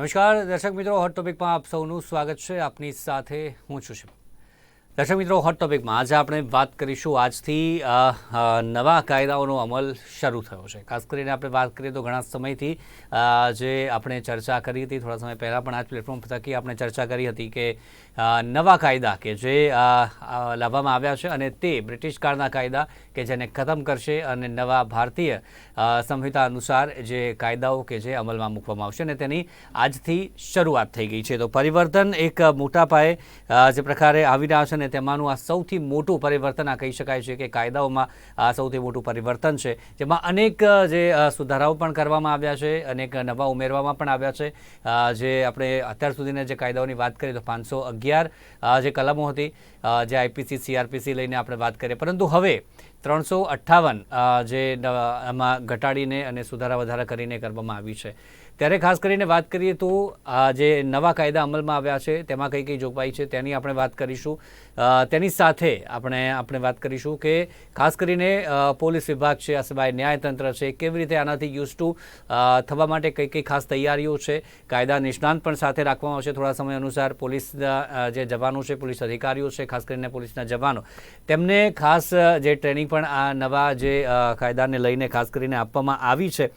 નમસ્કાર. દર્શક મિત્રો હોટ ટોપિકમાં આપ સૌનું સ્વાગત છે. આપની સાથે હું છું શિવ દર્શક મિત્રો હોટ ટોપિકમાં આજે આપણે વાત કરીશું આજથી નવા કાયદાઓનો અમલ શરૂ થયો છે. ખાસ કરીને આપણે વાત કરીએ તો ઘણા સમયથી જે આપણે ચર્ચા કરી હતી, થોડા સમય પહેલાં પણ આ પ્લેટફોર્મ થકી આપણે ચર્ચા કરી હતી કે નવા કાયદા કે જે લાવવામાં આવ્યા છે અને તે બ્રિટિશ કાળના કાયદા કે જેને ખતમ કરશે અને નવા ભારતીય સંહિતા અનુસાર જે કાયદાઓ કે જે અમલમાં મૂકવામાં આવશે અને તેની આજથી શરૂઆત થઈ ગઈ છે. તો પરિવર્તન એક મોટા પાયે જે પ્રકારે આવી રહ્યા છે ને તેમાંનું આ સૌથી મોટું પરિવર્તન, આ કહી શકાય છે કે કાયદાઓમાં આ સૌથી મોટું પરિવર્તન છે, જેમાં અનેક જે સુધારાઓ પણ કરવામાં આવ્યા છે, અનેક નવા ઉમેરવામાં પણ આવ્યા છે. જે આપણે અત્યાર સુધીના જે કાયદાઓની વાત કરીએ તો પાંચસો અગિયાર જે કલમો હતી જે આઈપીસી સીઆરપીસી લઈને આપણે વાત કરીએ. પરંતુ હવે ત્રણસો અઠ્ઠાવન જે આમાં ઘટાડીને અને સુધારા વધારા કરીને કરવામાં આવી છે. ત્યારે ખાસ કરીને વાત કરીએ તો આ જે નવા કાયદા અમલમાં આવ્યા છે, તેમાં કઈ કઈ જોગવાઈ છે, તેની આપણે વાત કરીશું. તેની સાથે આપણે આપણે વાત કરીશું કે ખાસ કરીને પોલીસ વિભાગ છે, આ સિવાય ન્યાયતંત્ર છે, કેવી રીતે આનાથી યુઝ ટુ થવા માટે કઈ કઈ ખાસ તૈયારીઓ છે, કાયદા નિષ્ણાંત પણ સાથે રાખવામાં આવશે થોડા સમય અનુસાર. પોલીસના જે જવાનો છે, પોલીસ અધિકારીઓ છે, ખાસ કરીને પોલીસના જવાનો, તેમને ખાસ જે ટ્રેનિંગ પણ આ નવા જે કાયદાને લઈને ખાસ કરીને આપવામાં આવી છે.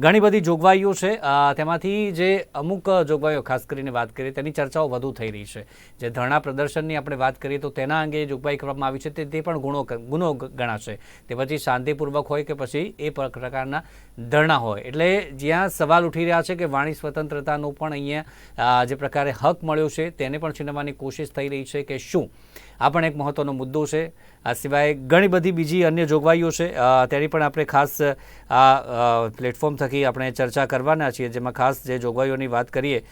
ઘણી બધી જોગવાઈઓ છે. તેમાંથી જે અમુક જોગવાઈઓ, ખાસ કરીને વાત કરીએ, તેની ચર્ચાઓ વધુ થઈ રહી છે. જે ધરણા પ્રદર્શનની આપણે વાત કરીએ તો તેના અંગે જોગવાઈ કરવામાં આવી છે, તે પણ ગુનો ગુનો ગણાશે. તે પછી શાંતિપૂર્વક હોય કે પછી એ પ્ર- પ્રકારના ધરણા હોય. એટલે જ્યાં સવાલ ઉઠી રહ્યા છે કે વાણી સ્વતંત્રતાનો પણ અહીંયા જે પ્રકારે હક મળ્યો છે, તેને પણ છીનવવાની કોશિશ થઈ રહી છે કે શું? આ પણ એક મહત્વનો મુદ્દો છે. આ સિવાય ઘણી બધી બીજી અન્ય જોગવાઈઓ છે. તેની પણ આપણે ખાસ, આ પ્લેટફોર્મ થકી આપણે ચર્ચા કરવાના છીએ. જેમાં ખાસ જે જોગવાઈઓની વાત કરીએ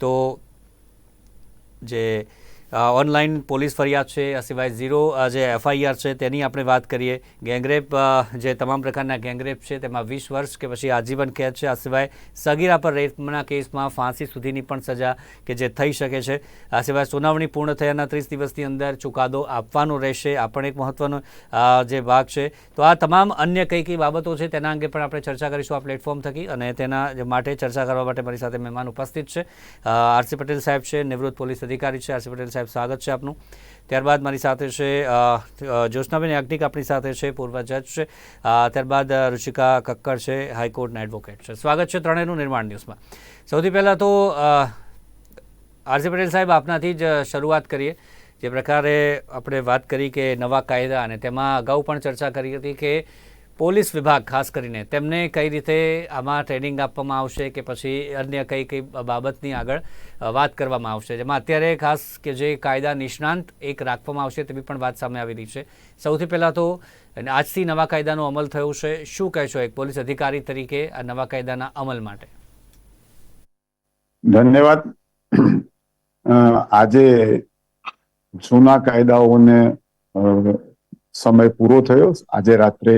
તો જે ઓનલાઈન પોલીસ ફરિયાદ છે, આ સિવાય ઝીરો જે એફઆઈઆર છે, તેની આપણે વાત કરીએ. ગેંગરેપ જે તમામ પ્રકારના ગેંગરેપ છે, તેમાં વીસ વર્ષ કે પછી આજીવન કેદ છે, આ સિવાય સગીરા પર રેપના કેસમાં ફાંસી સુધીની પણ સજા કે જે થઈ શકે છે. આ સિવાય સુનાવણી પૂર્ણ થયાના ત્રીસ દિવસની અંદર ચુકાદો આપવાનો રહેશે. આ પણ એક મહત્વનો જે ભાગ છે. તો આ તમામ અન્ય કઈ કઈ બાબતો છે, તેના અંગે પણ આપણે ચર્ચા કરીશું આ પ્લેટફોર્મ થકી અને તેના માટે ચર્ચા કરવા માટે મારી સાથે મહેમાન ઉપસ્થિત છે. આરસી પટેલ સાહેબ છે, નિવૃત્ત પોલીસ અધિકારી છે, આરસી પટેલ સાહેબ, સ્વાગત છે આપનું. ત્યારબાદ મારી સાથે છે જ્યોત્સનાબેન યાજ્ઞિક આપણી સાથે છે, પૂર્વ જજ છે. ત્યારબાદ ઋષિકા કક્કર છે હાઈકોર્ટના એડવોકેટ છે. સ્વાગત છે ત્રણેયનું નિર્માણ ન્યૂઝમાં. સૌથી પહેલાં તો આરસી પટેલ સાહેબ, આપનાથી જ શરૂઆત કરીએ. જે પ્રકારે આપણે વાત કરી કે નવા કાયદા અને તેમાં અગાઉ પણ ચર્ચા કરી હતી કે પોલીસ વિભાગ, ખાસ કરીને, તેમને કઈ રીતે આમાં ટ્રેનિંગ આપવામાં આવશે કે પછી અન્ય કઈ કઈ બાબતની આગળ વાત કરવામાં આવશે. જેમાં અત્યારે ખાસ કે જે કાયદા નિષ્ણાંત એક રાખવામાં આવશે તેવી પણ વાત સામે આવી રહી છે. સૌથી પહેલાં તો આજથી નવા કાયદાનો અમલ થયો છે. શું કહેશો એક પોલીસ અધિકારી તરીકે આ નવા કાયદાના અમલ માટે? ધન્યવાદ. આજે જૂના કાયદાઓને સમય પૂરો થયો. આજે રાત્રે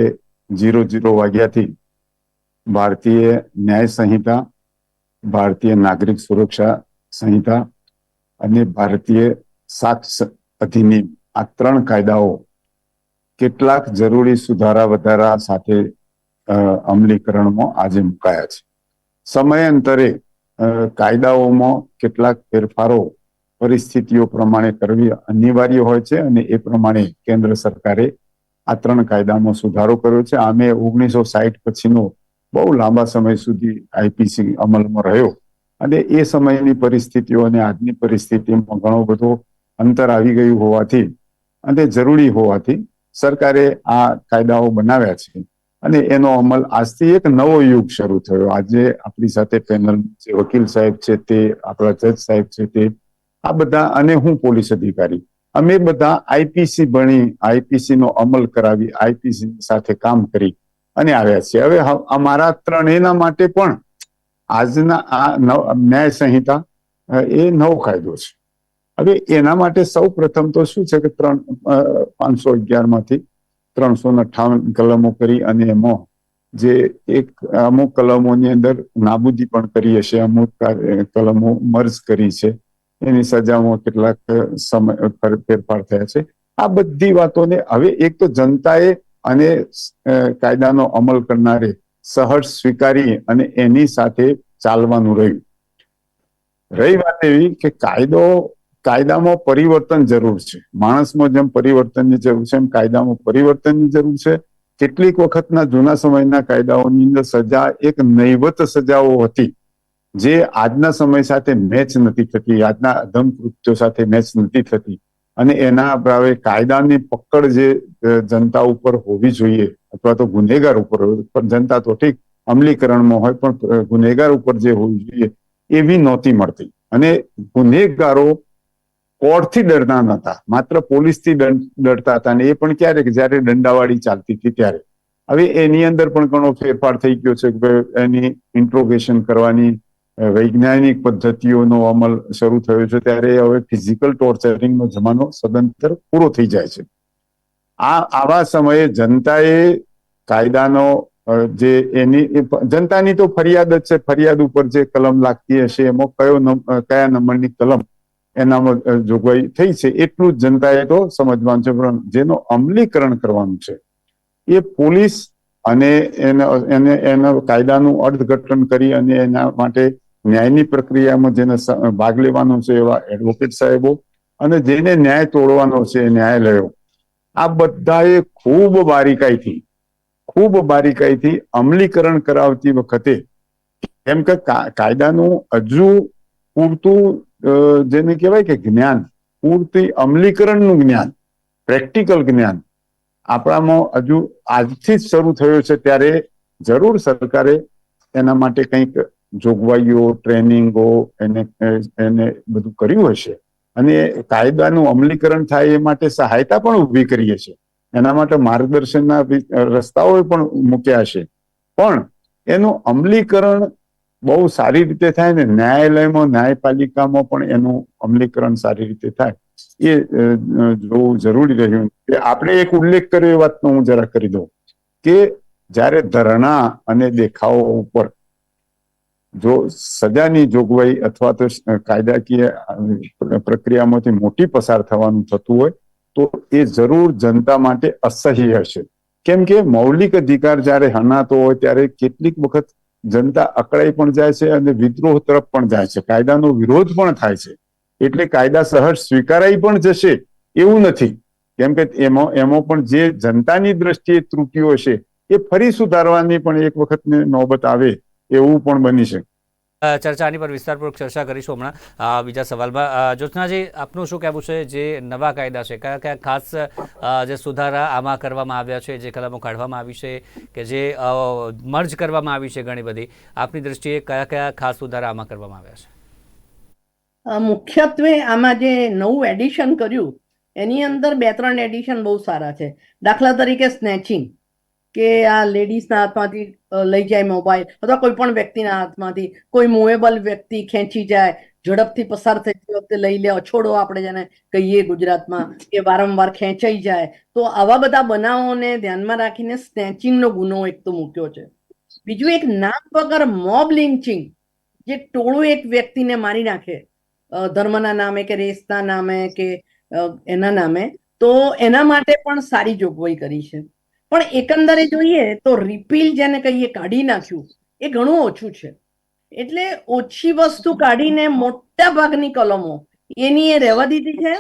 જીરો જીરો વાગ્યાથી ભારતીય ન્યાય સંહિતા, ભારતીય નાગરિક સુરક્ષા સંહિતા અને ભારતીય સાક્ષ અધિનિયમ આ ત્રણ કાયદાઓ કેટલાક જરૂરી સુધારા વધારા સાથે અમલીકરણમાં આજે મુકાયા છે. સમયાંતરે કાયદાઓમાં કેટલાક ફેરફારો પરિસ્થિતિઓ પ્રમાણે કરવી અનિવાર્ય હોય છે અને એ પ્રમાણે કેન્દ્ર સરકારે આ ત્રણ કાયદામાં સુધારો કર્યો છે. આમે ઓગણીસો સાહીઠ પછીનો બહુ લાંબા સમય સુધી આઈપીસી અમલમાં રહ્યો. અને એ સમયની પરિસ્થિતિઓ અને આજની પરિસ્થિતિમાં ઘણો બધો અંતર આવી ગયું હોવાથી અને જરૂરી હોવાથી સરકારે આ કાયદાઓ બનાવ્યા છે. અને એનો અમલ આજથી એક નવો યુગ શરૂ થયો. આજે આપણી સાથે પેનલ જે વકીલ સાહેબ છે તે, આપણા જજ સાહેબ છે તે, આ બધા અને હું પોલીસ અધિકારી અમે બધા આઈપીસી ભણી આઈપીસી નો અમલ કરાવી, આઈપીસી સાથે કામ કરી અને આવ્યા છીએ. હવે અમારા ત્રણેયના માટે પણ આજના આ ન્યાય સંહિતા એ નવો કાયદો છે. હવે એના માટે સૌ પ્રથમ તો શું છે કે ત્રણ પાંચસો અગિયારમાંથી ત્રણસો અઠાવન કલમો કરી અને એમાં જે એક, અમુક કલમોની અંદર નાબૂદી પણ કરી હશે, અમુક કલમો મર્જ કરી છે. એની સજામાં કેટલાક સમય ફેરફાર થયા છે. આ બધી વાતોને હવે એક તો જનતાએ અને કાયદાનો અમલ કરનારે સહર્ષ સ્વીકારી અને એની સાથે ચાલવાનું રહ્યું. રહી વાત એવી કે કાયદો, કાયદામાં પરિવર્તન જરૂર છે. માણસમાં જેમ પરિવર્તનની જરૂર છે, એમ કાયદામાં પરિવર્તનની જરૂર છે. કેટલીક વખતના જૂના સમયના કાયદાઓની અંદર સજા એક નૈવત સજાઓ હતી. જે આજના સમય સાથે મેચ નથી થતી, આજના અધમ કૃત્યો સાથે મેચ નથી થતી અને એના ભાવે કાયદાની પકડ જે જનતા ઉપર હોવી જોઈએ અથવા તો ગુનેગાર ઉપર પણ જનતા તો ઠીક અમલીકરણમાં હોય, પણ ગુનેગાર ઉપર જે હોવી જોઈએ એવી નહોતી મળતી. અને ગુનેગારો કોર્ટથી ડરતા નહોતા, માત્ર પોલીસથી ડરતા હતા અને એ પણ ક્યારે કે જ્યારે દંડાવાળી ચાલતી હતી ત્યારે. હવે એની અંદર પણ ઘણો ફેરફાર થઈ ગયો છે કે એની ઇન્ટ્રોગેશન કરવાની વૈજ્ઞાનિક પદ્ધતિઓનો અમલ શરૂ થયો છે ત્યારે હવે ફિઝિકલ ટોર્ચરિંગનો જમાનો સદંતર પૂરો થઈ જાય છે. આ, આવા સમયે જનતાએ કાયદાનો જે એની જનતાની તો ફરિયાદ જ છે. ફરિયાદ ઉપર જે કલમ લાગતી હશે, એમાં કયો કયા નંબરની કલમ એનામાં જોગવાઈ થઈ છે, એટલું જ જનતાએ તો સમજવાનું છે. પણ જેનો અમલીકરણ કરવાનું છે, એ પોલીસ અને એને એને, એના કાયદાનું અર્થઘટન કરી અને એના માટે ન્યાયની પ્રક્રિયામાં જેને ભાગ લેવાનો છે એવા એડવોકેટ સાહેબો અને જેને ન્યાય તોડવાનો છે ન્યાયાલયો, આ બધાએ ખૂબ બારીકાઈથી ખૂબ બારીકાઈથી અમલીકરણ કરાવતી વખતે કેમ કે કાયદાનું હજુ પૂરતું જેને કહેવાય કે જ્ઞાન, પૂરતી અમલીકરણનું જ્ઞાન, પ્રેક્ટિકલ જ્ઞાન આપણામાં હજુ આજથી જ શરૂ થયો છે ત્યારે જરૂર સરકારે એના માટે કંઈક જોગવાઈઓ, ટ્રેનિંગો, એને એને બધું કર્યું હશે. અને કાયદાનું અમલીકરણ થાય એ માટે સહાયતા પણ ઊભી કરીએ છે એના માટે માર્ગદર્શનના રસ્તાઓ પણ મૂક્યા છે. પણ એનું અમલીકરણ બહુ સારી રીતે થાય ને ન્યાયાલયમાં, ન્યાયપાલિકામાં પણ એનું અમલીકરણ સારી રીતે થાય, એ જોવું જરૂરી રહ્યું. આપણે એક ઉલ્લેખ કર્યો એ વાતનો હું જરા કરી દઉં કે જ્યારે ધરણા અને દેખાવો ઉપર જો સજાની જોગવાઈ અથવા તો કાયદાકીય પ્રક્રિયામાંથી મોટી પસાર થવાનું થતું હોય, તો એ જરૂર જનતા માટે અસહ્ય હશે. કેમ કે મૌલિક અધિકાર જ્યારે હનાતો હોય, ત્યારે કેટલીક વખત જનતા અકળાઈ પણ જાય છે અને વિદ્રોહ તરફ પણ જાય છે. કાયદાનો વિરોધ પણ થાય છે. એટલે કાયદા સહજ સ્વીકારાઈ પણ જશે એવું નથી. કેમ કે એમાં એમાં પણ જે જનતાની દ્રષ્ટિએ ત્રુટીઓ છે, એ ફરી સુધારવાની પણ એક વખત નોબત આવે એવું પણ બની શકે. ચર્ચાની પર વિસ્તારપૂર્વક ચર્ચા કરીશું હમણાં. બીજા સવાલમાં. જ્યોત્સનાજી આપનું શું કહેવું છે જે નવા કાયદા છે? કયા કયા ખાસ જે સુધારા આમાં કરવામાં આવ્યા છે જે કલમો કાઢવામાં આવી છે કે જે મર્જ કરવામાં આવી છે ઘણી બધી? આપની દ્રષ્ટિએ કયા કયા ખાસ સુધારા આમાં કરવામાં આવ્યા છે? મુખ્યત્વે આમાં જે નવું એડિશન કર્યું એની અંદર બે ત્રણ એડિશન બહુ સારા છે. દાખલા તરીકે સ્નેચિંગ. કે આ લેડીઝના હાથમાંથી લઈ જાય મોબાઈલ અથવા કોઈ પણ વ્યક્તિના હાથમાંથી, કોઈ મૂવેબલ વ્યક્તિ ખેંચી જાય, ઝડપથી પસાર થતી વખતે લઈ લે, અછોડો આપણે જેને કહીએ ગુજરાતમાં, કે વારંવાર ખેંચાઈ જાય, તો આવા બધા બનાવોને ધ્યાનમાં રાખીને સ્નેચિંગનો ગુનો એક તો મૂક્યો છે. બીજું એક નામ વગર મોબ લિન્ચિંગ જે ટોળું એક વ્યક્તિને મારી નાખે ધર્મના નામે કે રેસના નામે કે એના નામે, તો એના માટે પણ સારી જોગવાઈ કરી છે. પણ એકંદરે જોઈએ તો રિપીલ જેને કહીએ કાઢી નાખ્યું, એ ઘણું ઓછું છે. એટલે ઓછી વસ્તુ કાઢીને મોટા ભાગની કલમો, એની એ રહેવા દીધી છે.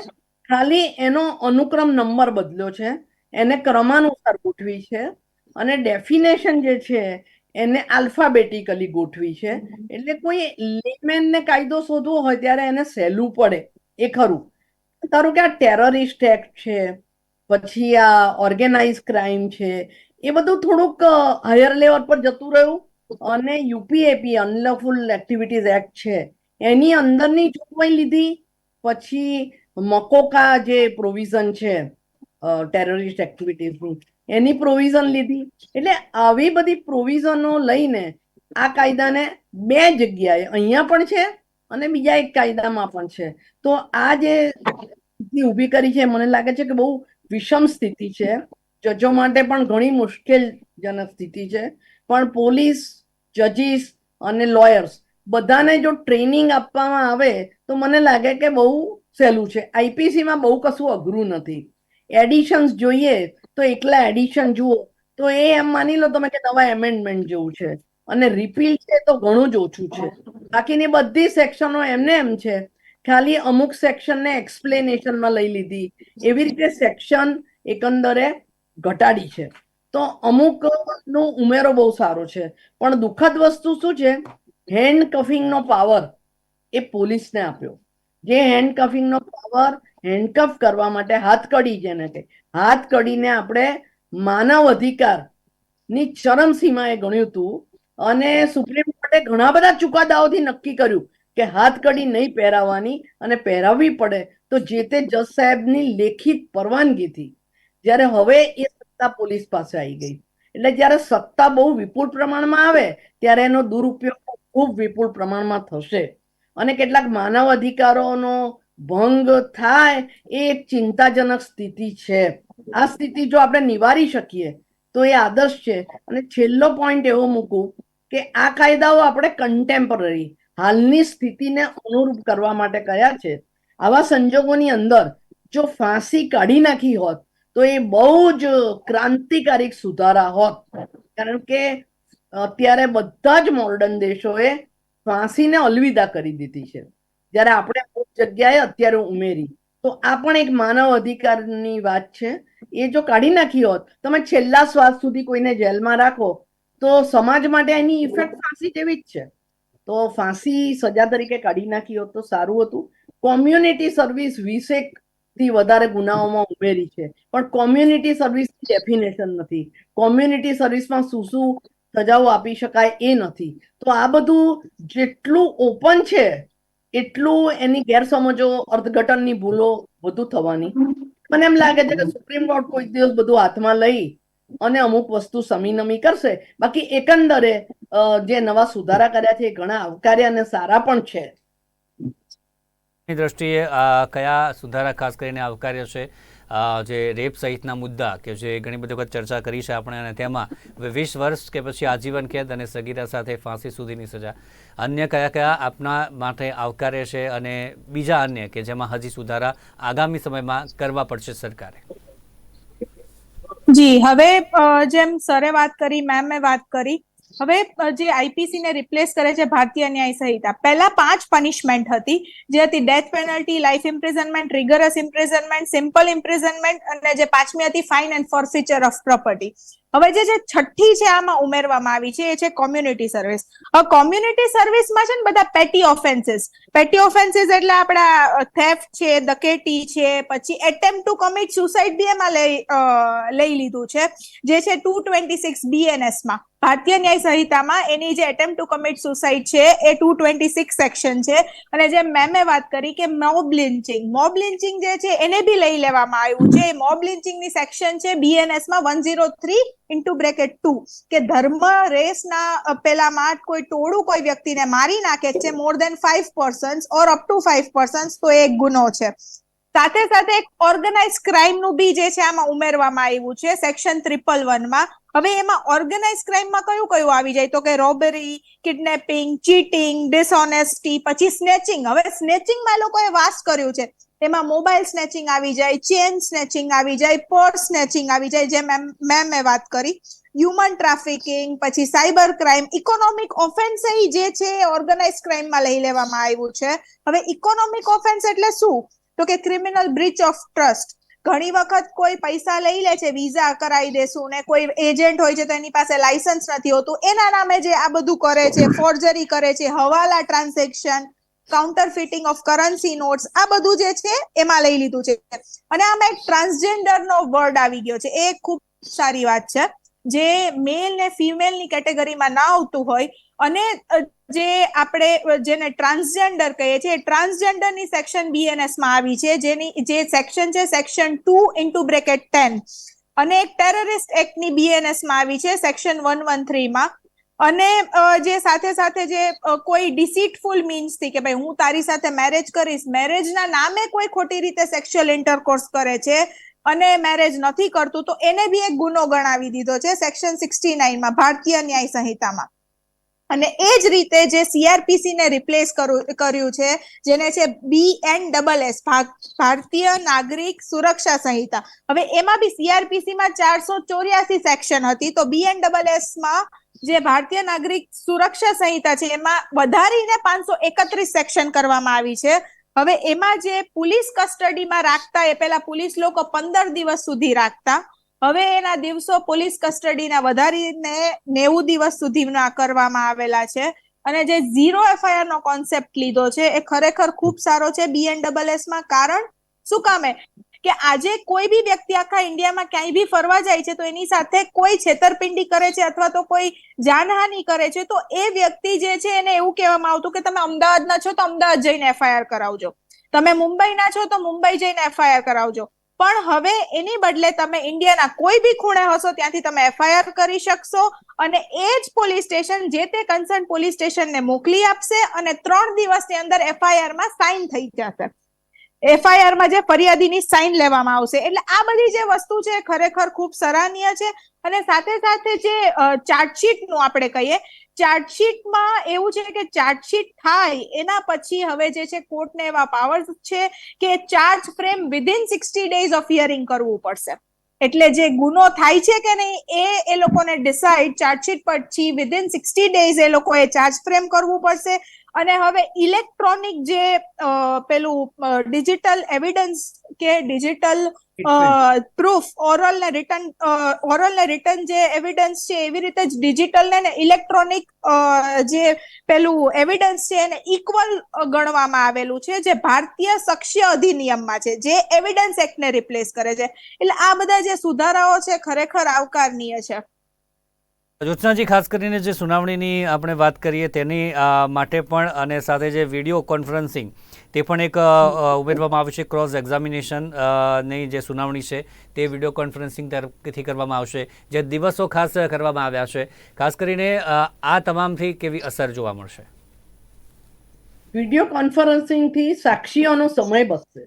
ખાલી એનો અનુક્રમ નંબર બદલ્યો છે. એને ક્રમાનુસાર ગોઠવી છે. અને ડેફિનેશન જે છે, એને આલ્ફાબેટિકલી ગોઠવી છે. એટલે કોઈ લેમેનને કાયદો શોધવો હોય ત્યારે એને સહેલું પડે. એ ખરું. તારું કે આ ટેરરિસ્ટ એક્ટ છે પછી આ ઓર્ગેનાઇઝ ક્રાઇમ છે, એ બધું થોડુંક હાયર લેવલ પર જતું રહ્યું. અને યુપીએપી અનલફુલ એક્ટિવિટીઝ એક્ટ છે, એની અંદરની જોગવાઈ લીધી. પછી મકોકા જે પ્રોવિઝન છે ટેરરિસ્ટ એક્ટિવિટીઝનું એની પ્રોવિઝન લીધી. એટલે આવી બધી પ્રોવિઝનો લઈને આ કાયદાને બે જગ્યાએ, અહીંયા પણ છે અને બીજા એક કાયદામાં પણ છે. તો આ જે ઊભી કરી છે, મને લાગે છે કે બહુ વિષમ સ્થિતિ છે. જજો માટે પણ ઘણી મુશ્કેલજનક સ્થિતિ છે. પણ પોલીસ, જજીસ અને લોયર્સ બધાને જો ટ્રેનિંગ આપવામાં આવે તો મને લાગે કે બહુ સહેલું છે. આઈપીસીમાં બહુ કશું અઘરું નથી. એડિશન્સ જોઈએ તો એકલા એડિશન જુઓ તો એ એમ માની લો તમે કે નવા એમેન્ડમેન્ટ જેવું છે. અને રિપીલ છે તો ઘણું જ ઓછું છે. બાકીની બધી સેક્શનો એમને એમ છે. ખાલી અમુક સેક્શનને એક્સપ્લેનેશનમાં લઈ લીધી. એવી રીતે સેક્શન એકંદરે ઘટાડી છે. તો અમુક નો ઉમેરો બહુ સારો છે. પણ દુઃખદ વસ્તુ શું છે? હેન્ડ કફિંગનો પાવર એ પોલીસને આપ્યો. જે હેન્ડ કફિંગનો પાવર હેન્ડકફ કરવા માટે હાથ કડી જેને કે હાથકડીને આપણે માનવ અધિકારની ચરમસીમાએ ગણ્યું હતું અને સુપ્રીમ કોર્ટે ઘણા બધા ચુકાદાઓથી નક્કી કર્યું. કે હાથકડી નહીં પહેરાવાની અને પહેરાવવી પડે, તો જે તે જજ સાહેબની લેખિત પરવાનગીથી. જ્યારે હવે એ સત્તા પોલીસ પાસે આવી ગઈ. એટલે જ્યારે સત્તા બહુ વિપુલ પ્રમાણમાં આવે, ત્યારે એનો દુરુપયોગ ખૂબ વિપુલ પ્રમાણમાં થશે. અને કેટલાક માનવ અધિકારોનો ભંગ થાય એ એક ચિંતાજનક સ્થિતિ છે. આ સ્થિતિ જો આપણે નિવારી શકીએ, તો એ આદર્શ છે. અને છેલ્લો પોઈન્ટ એવો મૂકું કે આ કાયદાઓ આપણે કન્ટેમ્પરરી હાલની સ્થિતિને અનુરૂપ કરવા માટે કયા છે? આવા સંજોગોની અંદર જો ફાંસી કાઢી નાખી હોત, તો એ બહુ જ ક્રાંતિકારી સુધારા હોત. કારણ કે અત્યારે બધા જ મોર્ડન દેશોએ ફાંસીને અલવિદા કરી દીધી છે. જ્યારે આપણે અમુક જગ્યાએ અત્યારે ઉમેરી, તો આ પણ એક માનવ અધિકારની વાત છે. એ જો કાઢી નાખી હોત, તમે છેલ્લા શ્વાસ સુધી કોઈને જેલમાં રાખો, તો સમાજ માટે એની ઇફેક્ટ ફાંસી જેવી જ છે. તો ફાંસી સજા તરીકે કાઢી નાખી હોત તો સારું હતું. કોમ્યુનિટી સર્વિસ વીસેકથી વધારે ગુનાઓમાં ઉમેરી છે. પણ કોમ્યુનિટી સર્વિસ ડેફિનેશન નથી. કોમ્યુનિટી સર્વિસમાં શું શું સજાઓ આપી શકાય એ નથી. તો આ બધું જેટલું ઓપન છે, એટલું એની ગેરસમજો, અર્થઘટનની ભૂલો વધુ થવાની. મને એમ લાગે છે કે સુપ્રીમ કોર્ટ કોઈ દિવસ બધું હાથમાં લઈ અને અમુક વસ્તુ સમીનમી કરશે. બાકી એકંદરે જે નવા સુધારા કર્યા છે એ ઘણા આવકાર્ય અને સારા પણ છે. દ્રષ્ટિએ કયા સુધારા ખાસ કરીને આવકાર્ય છે? જે રેપ સહિતના મુદ્દા કે જે ઘણી બધી વખત ચર્ચા કરી છે આપણે અને તેમાં વીસ વર્ષ કે પછી આજીવન કેદ અને સગીરા સાથે ફાંસી સુધીની સજા. અન્ય કયા કયા આપના માટે આવકાર્ય છે અને બીજા અન્ય કે જેમાં હજી સુધારા આગામી સમયમાં કરવા પડશે સરકારે? જી હવે જેમ સરે વાત કરી મેમે વાત કરી હવે જે આઈપીસી ને રિપ્લેસ કરે છે ભારતીય ન્યાય સંહિતા, પહેલા પાંચ પનિશમેન્ટ હતી. જે હતી death penalty life imprisonment rigorous imprisonment simple imprisonment અને જે પાંચમી હતી fine and forfeiture of property હવે જે છે, છઠ્ઠી છે આમાં ઉમેરવામાં આવી છે, એ છે કોમ્યુનિટી સર્વિસ હવે કોમ્યુનિટી સર્વિસમાં છે ને બધા પેટી ઓફેન્સીસ પેટી ઓફેન્સીસ એટલે આપણા થેફ્ટ છે દકેટી છે, પછી એટેમ્પ ટુ કમિટ સુસાઇડ બી એમાં લઈ લઈ લીધું છે. જે છે ટુ ટ્વેન્ટી સિક્સ બીએનએસમાં ભારતીય ન્યાય સંહિતામાં એની જે એટેમ્પ ટુ કમિટ સુસાઇડ છે, એ ટુ ટ્વેન્ટી સિક્સ સેક્શન છે. અને જે મેમે વાત કરી કે મોબ લિન્ચિંગ મોબ લિન્ચિંગ જે છે, એને બી લઈ લેવામાં આવ્યું છે. મોબ લિન્ચિંગની સેક્શન છે બીએનએસમાં one zero three into bracket two કે ધર્મ રેસના પેલામાં કોઈ ટોળું કોઈ વ્યક્તિને મારી નાખે છે more than five persons or up to five persons તો એક ગુનો છે. સાથે સાથે એક ઓર્ગેનાઇઝ ક્રાઇમનું બી જે છે, આમાં ઉમેરવામાં આવ્યું છે સેક્શન ત્રિપલ વનમાં. હવે એમાં ઓર્ગેનાઇઝ ક્રાઇમમાં કયું કયું આવી જાય? તો કે રોબરી કિડનેપિંગ ચીટિંગ ડિસઓનેસ્ટી પછી સ્નેચિંગ હવે સ્નેચિંગમાં લોકોએ વાસ કર્યું છે. એમાં મોબાઈલ સ્નેચિંગ આવી જાય, ચેન સ્નેચિંગ આવી જાય, પર્સ સ્નેચિંગ આવી જાય જે મેમ મેં વાત કરી. હ્યુમન ટ્રાફિકિંગ પછી સાયબર ક્રાઇમ ઇકોનોમિક ઓફેન્સ જે છે ઓર્ગેનાઇઝ ક્રાઇમમાં લઈ લેવામાં આવ્યું છે. હવે ઇકોનોમિક ઓફેન્સ એટલે શું? તો કે ક્રિમિનલ બ્રીચ ઓફ ટ્રસ્ટ ઘણી વખત કોઈ પૈસા લઈ લે છે વિઝા કરાવી દેશું ને કોઈ એજન્ટ હોય છે તો એની પાસે લાયસન્સ નથી હોતું. એના નામે જે આ બધું કરે છે ફોર્જરી કરે છે, hawala transaction counterfeiting of currency notes આ બધું જે છે, એમાં લઈ લીધું છે. અને આમાં એક ટ્રાન્સજેન્ડર નો વર્ડ આવી ગયો છે. એ ખૂબ સારી વાત છે. જે મેલ ને ફિમેલની કેટેગરીમાં ના આવતું હોય, અને જે આપણે જેને ટ્રાન્સજેન્ડર કહીએ છીએ ટ્રાન્સજેન્ડરની સેક્શન બીએનએસમાં આવી છે. જેની, જે સેક્શન છે section two into bracket ten અને એક ટેરરિસ્ટ એક્ટની બીએનએસમાં આવી છે સેક્શન વન વન થ્રી માં. અને જે સાથે સાથે જે કોઈ ડિસીટફુલ મીન્સથી કે ભાઈ હું તારી સાથે મેરેજ કરીશ મેરેજના નામે કોઈ ખોટી રીતે સેક્સ્યુઅલ ઇન્ટરકોર્સ કરે છે અને મેરેજ નથી કરતું, તો એને બી એક ગુનો ગણાવી દીધો છે સેક્શન સિક્સટી નાઇનમાં ભારતીય ન્યાય સંહિતામાં. અને એ જ રીતે જે સીઆરપીસી ને રિપ્લેસ કર્યું છે, જેને છે બી એન ડબલ એસ ભારતીય નાગરિક સુરક્ષા સંહિતા. હવે એમાં બી સીઆરપીસી માં ચારસો ચોર્યાસી સેક્શન હતી, તો બી એન ડબલ એસમાં જે ભારતીય નાગરિક સુરક્ષા સંહિતા છે, એમાં વધારીને પાંચસો એકત્રીસ સેક્શન કરવામાં આવી છે. હવે એમાં જે પોલીસ કસ્ટડીમાં રાખતા, એ પેલા પોલીસ લોકો પંદર દિવસ સુધી રાખતા. હવે એના દિવસો પોલીસ કસ્ટડીના વધારીને નેવું દિવસ સુધીના કરવામાં આવેલા છે. અને જે ઝીરો એફઆઈઆર નો કોન્સેપ્ટ લીધો છે, એ ખરેખર ખૂબ સારો છે બીએનડબલએસમાં. કારણ શું કામે કે આજે કોઈ બી વ્યક્તિ આખા ઇન્ડિયામાં ક્યાંય બી ફરવા જાય છે, તો એની સાથે કોઈ છેતરપિંડી કરે છે અથવા તો કોઈ જાનહાનિ કરે છે, તો એ વ્યક્તિ જે છે એને એવું કહેવામાં આવતું કે તમે અમદાવાદના છો તો અમદાવાદ જઈને એફઆઈઆર કરાવજો. તમે મુંબઈના છો તો મુંબઈ જઈને એફઆઈઆર કરાવજો. પણ હવે એની બદલે તમે ઇન્ડિયાના કોઈ બી ખૂણે હશો ત્યાંથી તમે એફઆઈઆર કરી શકશો અને એ જ પોલીસ સ્ટેશન જે તે કન્સર્ન પોલીસ સ્ટેશનને મોકલી આપશે અને ત્રણ દિવસની અંદર એફઆઈઆરમાં સાઇન થઈ જશે. એફઆઈઆરમાં જે ફરિયાદીની સાઇન લેવામાં આવશે. એટલે આ બધી જે વસ્તુ છે ખરેખર ખૂબ સરાહનીય છે. અને સાથે સાથે જે ચાર્જશીટનું આપણે કહીએ ચાર્જશીટમાં એવું છે કે ચાર્જશીટ થાય, એના પછી હવે જે છે કોર્ટને એવા પાવર્સ છે કે charge frame within sixty days of hearing કરવું પડશે. એટલે જે ગુનો થાય છે કે નહીં, એ એ લોકોને ડિસાઇડ ચાર્જશીટ પછી વિધિન સિક્સટી ડેઝ એ લોકોએ ચાર્જ ફ્રેમ કરવું પડશે. અને હવે ઇલેક્ટ્રોનિક જે પેલું ડિજિટલ એવિડન્સ કે digital proof oral and written oral and written જે એવિડન્સ છે એવી રીતે જ ડિજિટલ ને ઇલેક્ટ્રોનિક જે પેલું એવિડન્સ છે એને ઇક્વલ ગણવામાં આવેલું છે જે ભારતીય સક્ષ્ય અધિનિયમમાં છે જે એવિડન્સ એક્ટને રિપ્લેસ કરે છે. એટલે આ બધા જે સુધારાઓ છે ખરેખર આવકારનીય છે. જ્યોત્સનાજી, ખાસ કરીને જે સુનાવણીની આપણે વાત કરીએ તેની માટે પણ અને સાથે જે વીડિયો કોન્ફરન્સિંગ તે પણ એક ઉમેરવામાં આવશે ક્રોસ એક્ઝામિનેશનની જે સુનાવણી છે તે વીડિયો કોન્ફરન્સિંગ તરફથી કરવામાં આવશે, જે દિવસો ખાસ કરવામાં આવ્યા છે. ખાસ કરીને આ તમામથી કેવી અસર જોવા મળશે? વીડિયો કોન્ફરન્સિંગથી સાક્ષીઓનો સમય બચશે.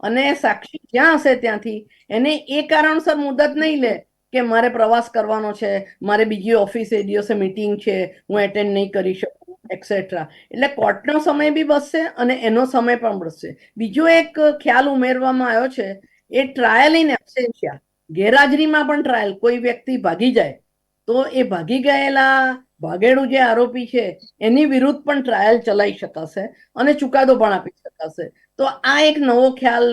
અને સાક્ષી જ્યાં હશે ત્યાંથી એને એ કારણસર મુદત નહીં લે કે મારે પ્રવાસ કરવાનો છે, મારે બીજી ઓફિસે એ દિવસે મીટિંગ છે, હું એટેન્ડ નહીં કરી શકું એક્સેટ્રા એટલે કોર્ટનો સમય બી બચશે અને એનો સમય પણ બચશે. બીજો એક ખ્યાલ ઉમેરવામાં આવ્યો છે, એ ટ્રાયલ ઇન એબસેન્શિયા ગેરહાજરીમાં પણ ટ્રાયલ કોઈ વ્યક્તિ ભાગી જાય, તો એ ભાગી ગયેલા ભાગેડું જે આરોપી છે, એની વિરુદ્ધ પણ ટ્રાયલ ચલાવી શકાશે અને ચુકાદો પણ આપી શકાશે. તો આ એક નવો ખ્યાલ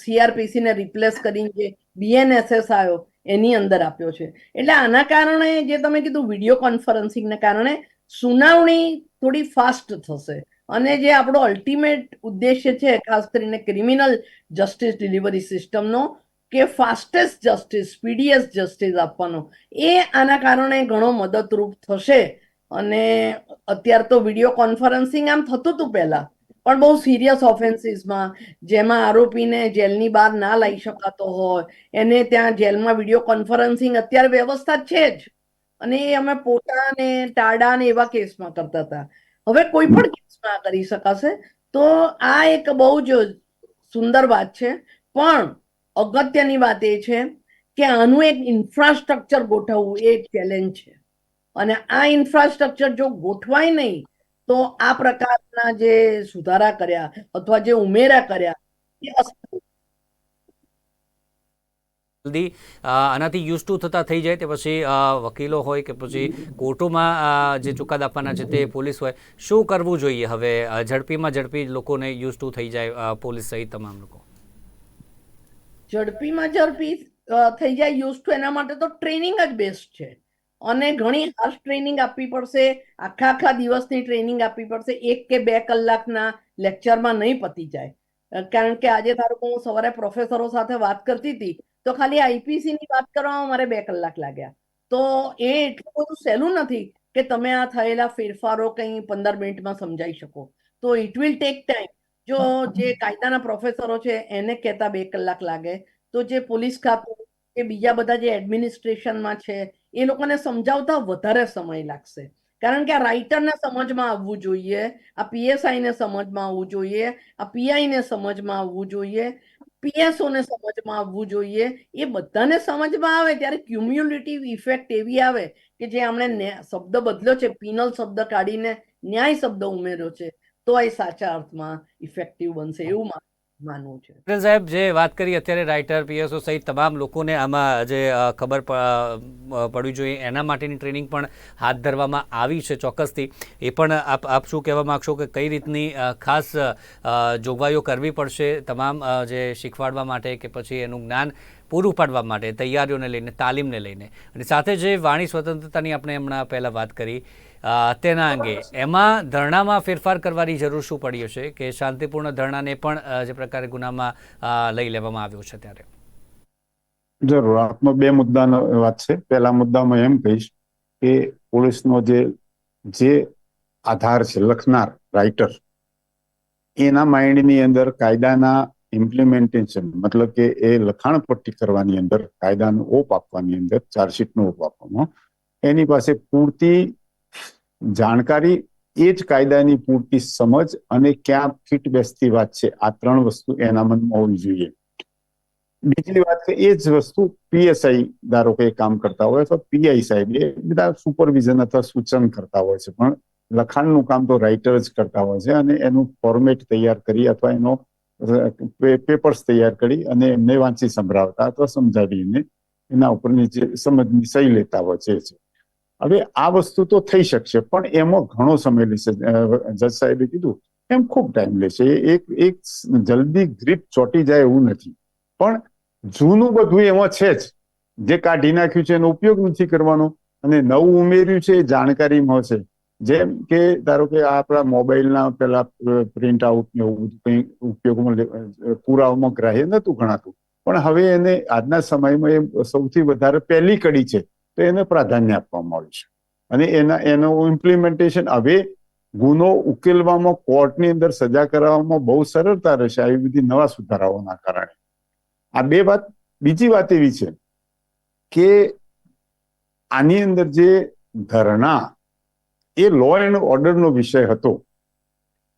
સીઆરપીસીને રિપ્લેસ કરીને જે બીએનએસએસ આવ્યો એની અંદર આપ્યો છે. એટલે આના કારણે જે તમે કીધું વીડિયો કોન્ફરન્સિંગને કારણે સુનાવણી થોડી ફાસ્ટ થશે. અને જે આપણો અલ્ટિમેટ ઉદ્દેશ્ય છે, ખાસ કરીને ક્રિમિનલ જસ્ટિસ ડિલિવરી સિસ્ટમનો કે ફાસ્ટેસ્ટ જસ્ટિસ સ્પીડીએસ્ટ જસ્ટિસ આપવાનો, એ આના કારણે ઘણો મદદરૂપ થશે. અને અત્યાર તો વીડિયો કોન્ફરન્સિંગ આમ થતું હતું પહેલા. પણ બહુ સિરિયસ ઓફેન્સીસમાં જેમાં આરોપીને જેલની બહાર ના લઈ શકાતો હોય. એને ત્યાં જેલમાં વીડિયો કોન્ફરન્સિંગ અત્યારે વ્યવસ્થા છે જ. અને એ અમે પોતાને ટાડા એવા કેસમાં કરતા હતા. હવે કોઈ પણ કેસમાં કરી શકાશે, તો આ એક બહુ જ સુંદર વાત છે. પણ અગત્યની વાત એ છે કે આનું એક ઇન્ફ્રાસ્ટ્રક્ચર ગોઠવવું એ ચેલેન્જ છે. અને આ ઇન્ફ્રાસ્ટ્રક્ચર જો ગોઠવાય નહીં તો આ પ્રકારના જે સુધારા કર્યા અથવા જે ઉમેરા કર્યા એ જલ્દી આનાથી યુઝ ટુ થતા થઈ જાય તે પછી વકીલો હોય કે પછી કોર્ટોમાં જે ચુકાદા આપવાના છે તે પોલીસ હોય શું કરવું જોઈએ હવે? ઝડપીમાં ઝડપી લોકોને યુઝ ટુ થઈ જાય પોલીસ સહિત તમામ લોકો. ઝડપીમાં ઝડપી થઈ જાય યુઝ ટુ એના માટે તો ટ્રેનિંગ જ બેસ્ટ છે. અને ઘણી હાર્શ ટ્રેનિંગ આપવી પડશે. આખા આખા દિવસની ટ્રેનિંગ આપવી પડશે. એક કે બે કલાકના લેક્ચરમાં નહીં પતી જાય. કારણ કે આજે ધારો હું સવારે પ્રોફેસરો સાથે વાત કરતી હતી તો ખાલી આઈપીસી ની વાત કરવામાં મારે બે કલાક લાગ્યા. તો એ એટલું બધું સહેલું નથી કે તમે આ થયેલા ફેરફારો કંઈ પંદર મિનિટમાં સમજાઈ શકો. તો ઇટ વિલ ટેક ટાઈમ જો જે કાયદાના પ્રોફેસરો છે એને કહેતા બે કલાક લાગે. તો જે પોલીસ ખાતું કે બીજા બધા જે એડમિનિસ્ટ્રેશનમાં છે, એ લોકોને સમજાવતા વધારે સમય લાગશે. કારણ કે આ રાઇટરને સમજમાં આવવું જોઈએ, આ પીએસઆઈને સમજમાં આવવું જોઈએ, આ પીઆઈને સમજમાં આવવું જોઈએ પીએસઓને સમજમાં આવવું જોઈએ, એ બધાને સમજમાં આવે ત્યારે ક્યુમ્યુલેટિવ ઇફેક્ટ એવી આવે કે જે આપણે શબ્દ બદલ્યો છે પિનલ શબ્દ કાઢીને ન્યાય શબ્દ ઉમેર્યો છે, તો એ સાચા અર્થમાં ઇફેક્ટિવ બનશે એવું માનું માનવું છે સાહેબ, જે વાત કરી અત્યારે રાઇટર પીએસઓ સહિત તમામ લોકોને આમાં જે ખબર પડવી જોઈએ, એના માટેની ટ્રેનિંગ પણ હાથ ધરવામાં આવી છે ચોક્કસથી. એ પણ આપ આપ શું કહેવા માગશો કે કઈ રીતની ખાસ જોગવાઈઓ કરવી પડશે તમામ જે શીખવાડવા માટે કે પછી એનું જ્ઞાન પૂરું પાડવા માટે, તૈયારીઓને લઈને, તાલીમને લઈને. અને સાથે જે વાણી સ્વતંત્રતાની આપણે હમણાં પહેલાં વાત કરી તેના અંગે. એમાં ધરણામાં ફેરફાર કરવાની જરૂર શું પડી હશે કે શાંતિપૂર્ણ ધરણાને પણ જે પ્રકારે ગુનામાં લઈ લેવામાં આવ્યો છે ત્યારે? જરૂર. આપનો બે મુદ્દાનો વાત છે. પહેલા મુદ્દામાં એમ કહીશ કે પોલીસનો જે જે આધાર છે, લખનાર, રાઇટર, એના માઇન્ડની અંદર કાયદાના ઇમ્પ્લિમેન્ટેશન મતલબ કે એ લખાણ પટ્ટી કરવાની અંદર, કાયદાનો ઓપ આપવાની અંદર ચાર્જશીટનો ઓપ આપવામાં. એની પાસે પૂરતી જાણકારી એ જ કાયદાની પૂરતી સમજ અને ક્યાં ફિટ બેસતી વાત છે. આ ત્રણ વસ્તુ એના મનમાં હોવી જોઈએ. બીજી વાત છે એ જ વસ્તુ પીએસઆઈ ધારો કે કામ કરતા હોય અથવા પીઆઈ સાહેબ, એ બધા સુપરવિઝન અથવા સૂચન કરતા હોય છે. પણ લખાણનું કામ તો રાઇટર જ કરતા હોય છે અને એનું ફોર્મેટ તૈયાર કરી અથવા એનો પેપર્સ તૈયાર કરી અને એમને વાંચી સંભળાવતા અથવા સમજાવીને એના ઉપરની જે સમજની સહી લેતા હોય છે. હવે આ વસ્તુ તો થઈ શકશે, પણ એમાં ઘણો સમય લેશે જજ સાહેબે કીધું. એમ ખૂબ ટાઈમ લેશે. એક એક જલ્દી ગ્રીપ ચોટી જાય એવું નથી. પણ જૂનું બધું એમાં છે જ. જે કાઢી નાખ્યું છે એનો ઉપયોગ નથી કરવાનો. અને નવું ઉમેર્યું છે એ જાણકારીમાં છે. જેમ કે ધારો કે આપણા મોબાઈલના પેલા પ્રિન્ટ આઉટ એવું બધું કંઈ ઉપયોગમાં પુરાવામાં ગ્રાહ્ય નહોતું ગણાતું. પણ હવે એને આજના સમયમાં એ સૌથી વધારે પહેલી કડી છે. તો એને પ્રાધાન્ય આપવામાં આવ્યું છે. અને એના, એનું ઇમ્પ્લિમેન્ટેશન હવે ગુનો ઉકેલવામાં, કોર્ટની અંદર સજા કરાવવામાં બહુ સરળતા રહેશે. આવી બધી નવા સુધારાઓના કારણે. આ બે વાત, બીજી વાત એવી છે કે આની અંદર જે ધરણા, એ લો એન્ડ ઓર્ડરનો વિષય હતો.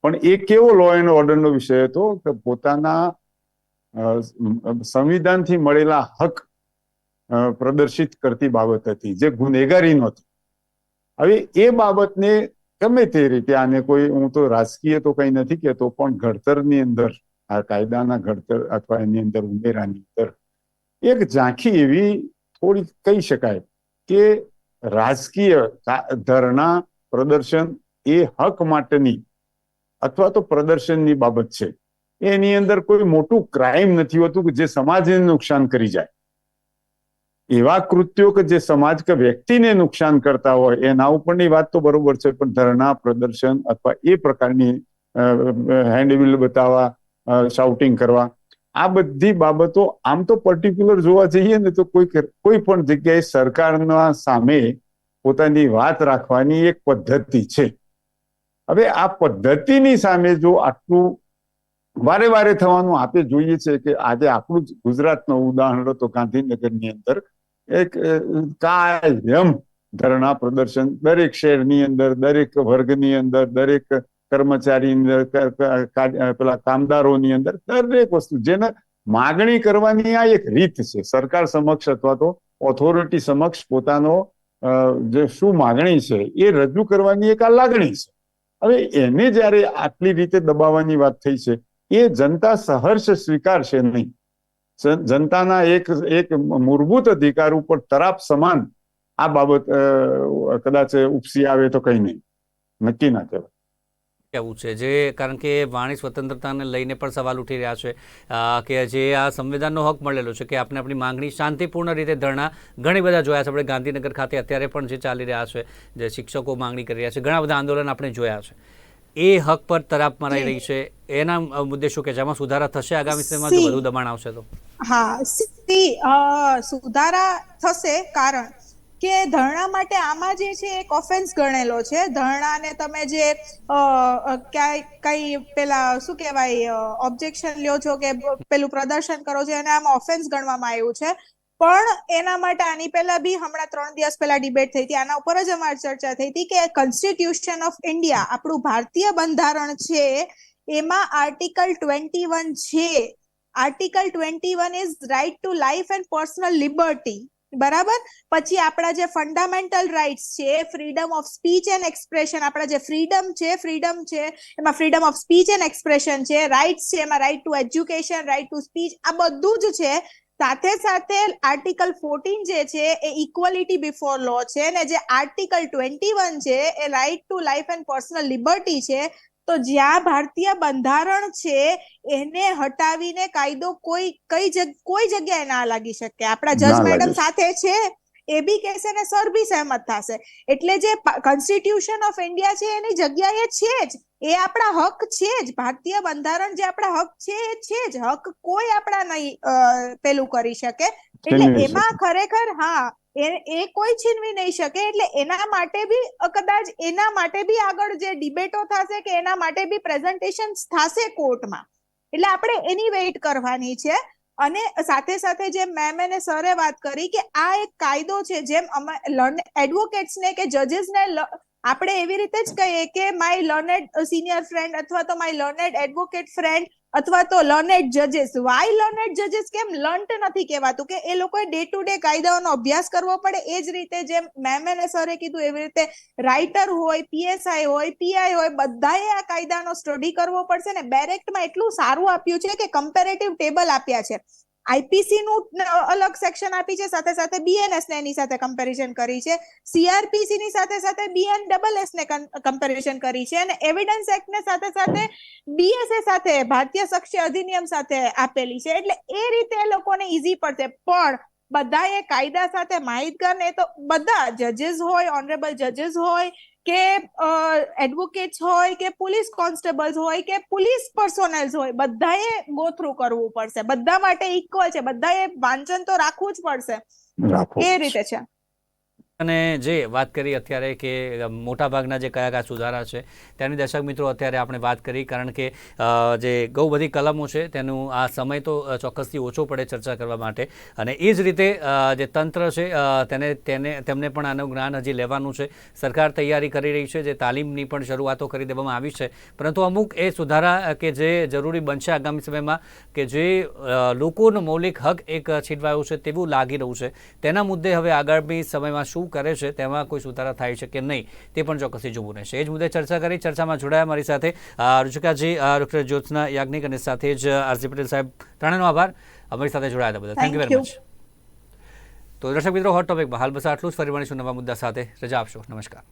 પણ એ કેવો લો એન્ડ ઓર્ડરનો વિષય હતો કે પોતાના સંવિધાનથી મળેલા હક પ્રદર્શિત કરતી બાબત હતી, જે ગુનેગારી નહોતી. હવે એ બાબતને ગમે તે રીતે, આને કોઈ, હું તો રાજકીય તો કઈ નથી કહેતો, પણ ઘડતરની અંદર, આ કાયદાના ઘડતર અથવા એની અંદર ઉમેરાની અંદર, એક ઝાંખી એવી થોડી કહી શકાય કે રાજકીય ધરણા પ્રદર્શન એ હક માટેની અથવા તો પ્રદર્શનની બાબત છે. એની અંદર કોઈ મોટું ક્રાઇમ નથી હોતું કે જે સમાજને નુકસાન કરી જાય. એવા કૃત્યો કે જે સમાજ કે વ્યક્તિને નુકસાન કરતા હોય એના ઉપરની વાત તો બરોબર છે, પણ ધરણા, પ્રદર્શન અથવા એ પ્રકારની હેન્ડબિલ બતાવવા શાઉટિંગ કરવા, આ બધી બાબતો આમ તો પર્ટિક્યુલર જોવા જઈએ ને તો કોઈ કોઈ પણ જગ્યાએ સરકારના સામે પોતાની વાત રાખવાની એક પદ્ધતિ છે. હવે આ પદ્ધતિની સામે જો આટલું વારે વારે થવાનું આપે જોઈએ છે કે આજે આપણું જ ગુજરાતનું ઉદાહરણ તો ગાંધીનગરની અંદર એક કાયમ ધરણા પ્રદર્શન, દરેક શહેરની અંદર, દરેક વર્ગની અંદર, દરેક કર્મચારી અંદર પેલા કામદારોની અંદર, દરેક વસ્તુ. જેને માગણી કરવાની આ એક રીત છે. સરકાર સમક્ષ અથવા તો ઓથોરિટી સમક્ષ પોતાનો જે શું માગણી છે, એ રજૂ કરવાની એક આ લાગણી છે. હવે એને જ્યારે આટલી રીતે દબાવવાની વાત થઈ છે, એ જનતા સહર્ષ સ્વીકારશે નહીં. જનતાના એક એક મૂળભૂત અધિકાર ઉપર તરાપ સમાન આ બાબત કદાચ ઉપસી આવે તો કઈ નહીં. નક્કી ના કહેવાય. કેવું છે? જે, કારણ કે વાણી સ્વતંત્રતાને લઈને પણ સવાલ ઉઠી રહ્યા છે કે જે આ સંવિધાનનો હક મળેલો છે કે આપણે આપણી માંગણી શાંતિપૂર્ણ રીતે ધરણા ઘણી બધા જોયા છે. આપણે ગાંધીનગર ખાતે અત્યારે પણ જે ચાલી રહ્યા છે, જે શિક્ષકો માંગણી કરી રહ્યા છે, ઘણા બધા આંદોલન આપણે જોયા છે. એ હક પર તરાપ મરાઈ રહી છે. એના મુદ્દે શું કે છે આમાં સુધારા થશે આગામી સમયમાં? જો વધુ દબાણ આવશે તો. હા સી. સુધારા થશે કારણ કે ધરણા માટે આમાં જે છે એક ઓફેન્સ ગણેલો છે. ધરણાને તમે જે ક્યાંય કઈ પેલા શું કહેવાય ઓબ્જેક્શન લ્યો છો કે પેલું પ્રદર્શન કરો છો એને આમાં ઓફેન્સ ગણવામાં આવ્યું છે. પણ એના માટે આની પહેલા બી હમણાં ત્રણ દિવસ પહેલા ડિબેટ થઈ હતી. આના ઉપર જ અમારી ચર્ચા થઈ હતી કે કોન્સ્ટિટ્યુશન ઓફ ઇન્ડિયા આપણું ભારતીય બંધારણ છે, એમાં આર્ટિકલ ટ્વેન્ટી વન છે. Article twenty one is right to life and personal liberty બરાબર? પછી આપણા જે ફંડામેન્ટલ રાઇટ્સ છે freedom of speech and expression આપણા જે ફ્રીડમ છે ફ્રીડમ છે, એમાં freedom of speech and expression છે રાઇટ્સ છે, એમાં right to education right to speech આ બધું જ છે. સાથે સાથે આર્ટિકલ ફોર્ટીન જે છે એ ઇક્વલિટી બિફોર લો છે ને જે આર્ટિકલ ટ્વેન્ટી વન છે એ right to life and personal liberty છે તો જ્યાં ભારતીય બંધારણ છે એને હટાવીને કાયદો કોઈ કઈ કોઈ જગ્યાએ ના લાગી શકે. આપણા જજ મેડમ સાથે છે? એ બી કહેશે ને સર બી સહેમત થશે. એટલે જે કોન્સ્ટિટ્યુશન ઓફ ઇન્ડિયા છે એની જગ્યાએ છે જ. એ આપણા હક છે જ. ભારતીય બંધારણ જે આપણા હક છે એ છે જ. હક કોઈ આપણા નહીં પેલું કરી શકે. એટલે એમાં ખરેખર હા એ એ કોઈ છીનવી નહીં શકે. એટલે એના માટે બી કદાચ એના માટે બી આગળ જે ડિબેટો થશે કે એના માટે બી પ્રેઝન્ટેશન થશે કોર્ટમાં. એટલે આપણે એની વેઇટ કરવાની છે. અને સાથે સાથે જેમ મેમ અને સરે વાત કરી કે આ એક કાયદો છે, જેમ એડવોકેટ્સ ને કે જજીસ ને આપણે એવી રીતે જ કહીએ કે માય લર્નેડ સિનિયર ફ્રેન્ડ અથવા તો માય લર્નેડ એડવોકેટ ફ્રેન્ડ અથવા તો લર્નેડ જજેસ વાય લર્નેડ જજેસ કેમ લર્ન્ટ નથી કહેવાતું? કે એ લોકોએ ડે ટુ ડે કાયદાઓનો અભ્યાસ કરવો પડે. એ જ રીતે જેમ મેમ અને સરે કીધું, એવી રીતે રાઇટર હોય પીએસઆઈ હોય પીઆઈ હોય, બધાએ આ કાયદાનો સ્ટડી કરવો પડશે ને. બેરેક્ટમાં એટલું સારું આપ્યું છે કે કમ્પેરેટિવ ટેબલ આપ્યા છે. આઈપીસી નું અલગ સેક્શન આપી છે, સાથે સાથે બીએનએસ ને એની સાથે કમ્પેરિઝન કરી છે. સીઆરપીસી ની સાથે સાથે બીએન ડબલ એસ ને કમ્પેરિઝન કરી છે અને એવિડન્સ એક્ટ ને સાથે સાથે બીએસએ સાથે, ભારતીય સાક્ષ્ય અધિનિયમ સાથે આપેલી છે. એટલે એ રીતે એ લોકોને ઈઝી પડશે. પણ બધાએ કાયદા સાથે માહિતગાર ને તો બધા જજીસ હોય ઓનરેબલ જજીસ હોય કે એડવોકેટ્સ હોય કે પોલીસ કોન્સ્ટેબલ્સ હોય કે પોલીસ પર્સોનલ્સ હોય બધાએ ગો થ્રુ કરવું પડશે. બધા માટે ઇક્વલ છે. બધાએ વાંચન તો રાખવું જ પડશે. એ રીતે છે. અને જે વાત કરી અત્યારે કે મોટાભાગના જે કયા કયા સુધારા છે, તેની દર્શક મિત્રો અત્યારે આપણે વાત કરી, કારણ કે જે બહુ બધી કલમો છે, તેનું આ સમય તો ચોક્કસથી ઓછો પડે ચર્ચા કરવા માટે. અને એ જ રીતે જે તંત્ર છે તેને તેને, તેમને પણ આનું જ્ઞાન હજી લેવાનું છે. સરકાર તૈયારી કરી રહી છે, જે તાલીમની પણ શરૂઆતો કરી દેવામાં આવી છે. પરંતુ અમુક એ સુધારા કે જે જરૂરી બનશે આગામી સમયમાં, કે જે લોકોનો મૌલિક હક એક છીનવાયો છે, તેવું લાગી રહ્યું છે. તેના મુદ્દે હવે આગામી સમયમાં શું કરે છે તેમાં કોઈ સુધારા થાય છે કે નહીં તે પણ ચોક્કસથી જોવું રહેશે. એ જ મુદ્દે ચર્ચા કરી ચર્ચામાં જોડાયા મારી સાથે રુચિકાજી ડૉક્ટર જ્યોત્સના યાજ્ઞિક અને સાથે જ આરસી પટેલ સાહેબ. ત્રણેયનો આભાર. અમારી સાથે જોડાયા બધા થેન્ક યુ વેરી મચ તો દર્શક મિત્રો હોટ ટોપિકમાં હાલ બસ આટલું જ. ફરી મળીશું નવા મુદ્દા સાથે. રજા આપશો. નમસ્કાર.